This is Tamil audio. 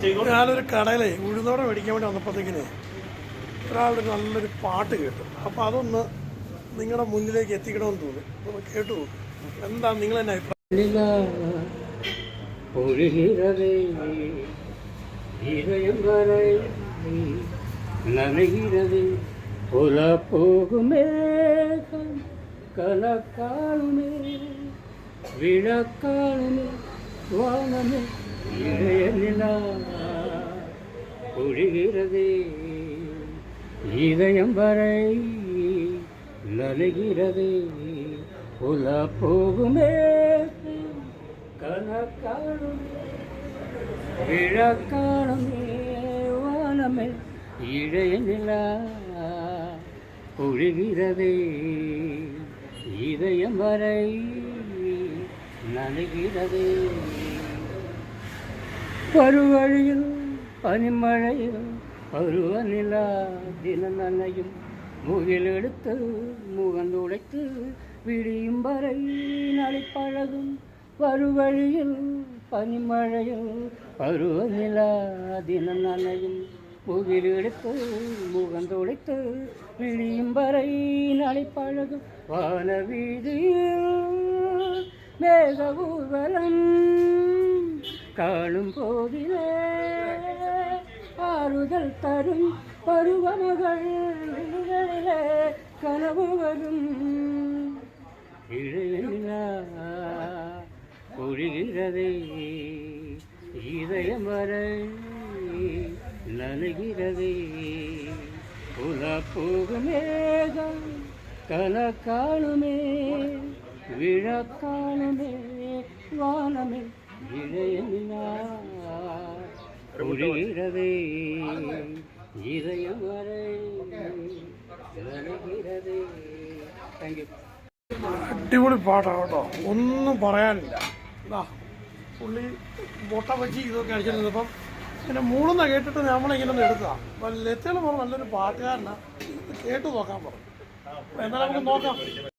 ഞാനൊരു കടയിലെ ഉഴുന്നോടെ മേടിക്കാൻ വേണ്ടി വന്നപ്പോഴത്തേക്കിന് ഒരാളുടെ നല്ലൊരു പാട്ട് കേട്ടു. അപ്പോൾ അതൊന്ന് നിങ്ങളുടെ മുന്നിലേക്ക് എത്തിക്കണമെന്ന് തോന്നി. ഒന്ന് കേട്ടു എന്താ നിങ്ങൾ തന്നെ അഭിപ്രായം വാനമേ பொழிகிறதே இதயம் வரை நனைகிறது புல போகுமே. கனக்காலுமே. விழக்காலுமே. வானமே. நிலா பொழிகிறதே இதயம் வரை நனைகிறது பருவழியில் பனிமழையில் பருவ நிலா தின நனையும் முகிலெடுத்து முகந்துடைத்து விடியும் வரை நடைப்பழகும் பருவழியில் பனிமழையில் பருவ நிலா தின நனையும் முகிலெடுத்து முகந்துடைத்து விடியும் வரை நடைப்பழகும் வான வீதியில் மேக ஊர்வலம் காணும் போதிலே ஆறுதல் தரும் பருவமகள் கனவு வரும். இழையிலா பொழிகிறதே இதயம் வரை நனைகிறதே. புல போகுமேகம் கலக்காலுமே விழக்காலுமே வானமே இளையமினா ஒழிகிறதே இதயம் வரை நனைகிறதே താങ്ക് യു അടിപൊളി പാട്ടാണ് കേട്ടോ ഒന്നും പറയാനില്ല ഇതാ പുള്ളി മുട്ട ബജി ഇതൊക്കെ അടിച്ചിരുന്നപ്പം പിന്നെ മൂളെന്ന കേട്ടിട്ട് നമ്മളിങ്ങനെ ഒന്ന് എടുക്കുക അപ്പം ലത്തയിൽ പറഞ്ഞ നല്ലൊരു പാട്ടുകാരനാണ് ഇത് കേട്ട് നോക്കാൻ പറഞ്ഞു അപ്പോൾ എന്നാലും നമുക്ക് നോക്കാം